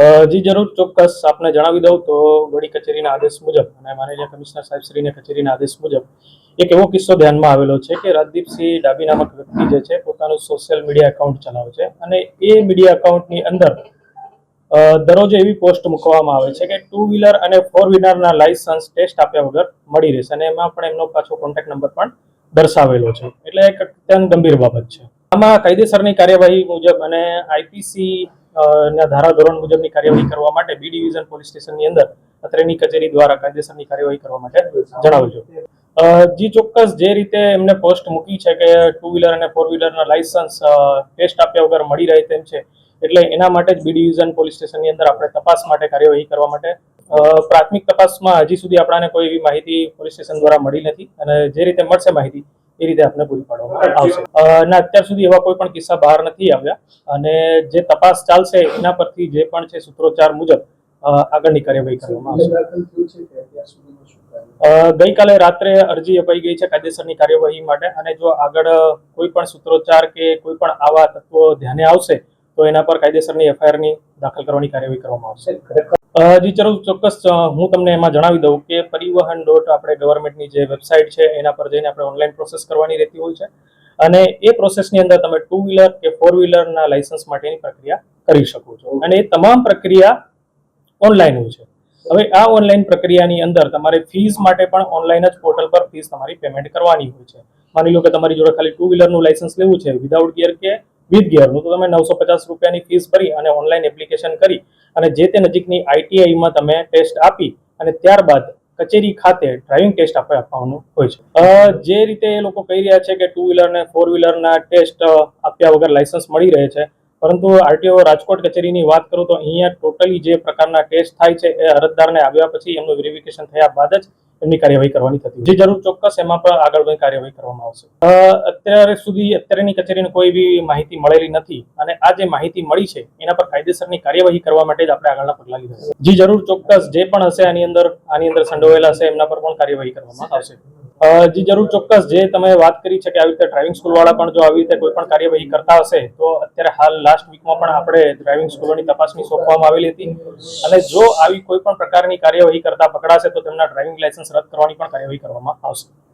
જી, જરૂર. ચોક્કસ આપને જણાવી દઉં તો વડી કચેરીના આદેશ મુજબ અને માનનીય કમિશનર સાહેબ શ્રીના કચેરીના આદેશ મુજબ એક એવો કિસ્સો ધ્યાનમાં આવેલો છે કે રાજદીપસિંહ ડાબી નામક વ્યક્તિ જે છે પોતાનું સોશિયલ મીડિયા એકાઉન્ટ ચલાવે છે અને એ મીડિયા એકાઉન્ટની અંદર દરરોજ એવી પોસ્ટ મૂકવામાં આવે છે કે ટુ વ્હીલર અને ફોર વ્હીલરના લાયસન્સ ટેસ્ટ આપ્યા વગર મળી રહેશે અને એમાં પણ એમનો પાછો કોન્ટેક્ટ નંબર પણ દર્શાવેલો છે. એટલે એક અત્યંત ગંભીર બાબત છે. આમાં કાયદેસરની કાર્યવાહી મુજબ અને આઈપીસી ના ધારાધોરણ મુજબની કાર્યવાહી કરવા માટે બી ડિવિઝન પોલીસ સ્ટેશનની અંદર અત્રેની કચેરી દ્વારા કાયદેસરની કાર્યવાહી કરવા માટે જણાવજો જી ચોક્કસ જે રીતે એમને પોસ્ટ મૂકી છે કે ટુ વ્હીલર અને ફોર વ્હીલરના લાયસન્સ ટેસ્ટ આપ્યા વગર મળી રહે તેમ છે, એટલે એના માટે જ બી ડિવિઝન પોલીસ સ્ટેશનની અંદર આપણે તપાસ માટે કાર્યવાહી કરવા માટે પ્રાથમિક તપાસમાં હજી સુધી આપણાને કોઈ એવી માહિતી પોલીસ સ્ટેશન દ્વારા મળી નથી અને જે રીતે મળશે માહિતી એ રીતે આપને પૂરી પાડવામાં આવશે. અને અત્યાર સુધી એવા કોઈ પણ કિસ્સા બહાર નથી આવ્યા. અને જે તપાસ ચાલશે એના પરથી જે પણ છે સૂત્રોચ્ચાર મુજબ આગળની કાર્યવાહી કરવામાં આવશે. ગઈકાલે રાત્રે અરજી અપાઈ ગઈ છે કાયદેસરની કાર્યવાહી માટે. અને જો આગળ કોઈ પણ સૂત્રોચ્ચાર કે કોઈ પણ આવા તત્વો ધ્યાને આવશે, તો એના પર કાયદેસરની એફઆઈઆરની દાખલ કરવાની કાર્યવાહી કરવામાં આવશે. જી, જરૂર, ચોક્કસ હું તમને એમાં જણાવી દઉં કે પરિવહન ડોટ આપણે ગવર્મેન્ટની જે વેબસાઇટ છે, એના પર જઈને આપણે ઓનલાઈન પ્રોસેસ કરવાની રહેતી હોય છે. અને એ પ્રોસેસની અંદર તમે ટુ વ્હીલર કે ફોર વ્હીલરના લાયસન્સ માટેની પ્રક્રિયા કરી શકો છો. અને એ તમામ પ્રક્રિયા ઓનલાઈન હોય છે. હવે આ ઓનલાઈન પ્રક્રિયાની અંદર તમારે ફીસ માટે પણ ઓનલાઈન જ પોર્ટલ પર ફીસ તમારી પેમેન્ટ કરવાની હોય છે. માની લો કે તમારી જોડે ખાલી ટુ વ્હીલરનું લાયસન્સ લેવું છે વિધાઉટ ગિયર કે વિથ ગિયરનું તો તમે નવસો પચાસ રૂપિયાની ફીસ ભરી અને ઓનલાઈન એપ્લિકેશન કરી અને જે તે નજીકની આઈટીઆઈમાં તમે ટેસ્ટ આપી અને ત્યારબાદ કચેરી ખાતે ડ્રાઇવિંગ ટેસ્ટ આપણે આપવાનું હોય છે. જે રીતે એ લોકો કહી રહ્યા છે કે ટુ વ્હીલર ને ફોર વ્હીલરના ટેસ્ટ આપ્યા વગર લાયસન્સ મળી રહે છે. પરંતુ આરટીઓ રાજકોટ કચેરીની વાત કરું તો અહીંયા ટોટલી જે પ્રકારના ટેસ્ટ થાય છે એ અરજદારને આવ્યા પછી એમનું વેરિફિકેશન થયા બાદ જ એમની કાર્યવાહી કરવાની થતી જે જરૂર ચોક્કસ એમાં પણ આગળ કાર્યવાહી કરવામાં આવશે. અત્યારે સુધી અત્યારેની કચેરીને કોઈ બી માહિતી મળેલી નથી અને આ જે માહિતી મળી છે એના પર કાયદેસરની કાર્યવાહી કરવા માટે જ આપણે આગળના પગલા લીધા છે. જે જરૂર ચોક્કસ જે પણ હશે આની અંદર આની અંદર સંડોવાયેલા હશે એમના પર પણ કાર્યવાહી કરવામાં આવશે. જી જરૂર ચોક્કસ જે તમે વાત કરી છે કે આવી રીતે ડ્રાઇવિંગ સ્કૂલ વાળા પણ જો આવી રીતે કોઈ પણ કાર્યવાહી કરતા હશે, તો અત્યારે હાલ લાસ્ટ વીકમાં પણ આપણે ડ્રાઇવિંગ સ્કૂલોની તપાસણી સોંપવામાં આવેલી હતી. અને જો આવી કોઈ પણ પ્રકારની કાર્યવાહી કરતા પકડાશે, તો તેમના ડ્રાઇવિંગ લાયસન્સ રદ કરવાની પણ કાર્યવાહી કરવામાં આવશે.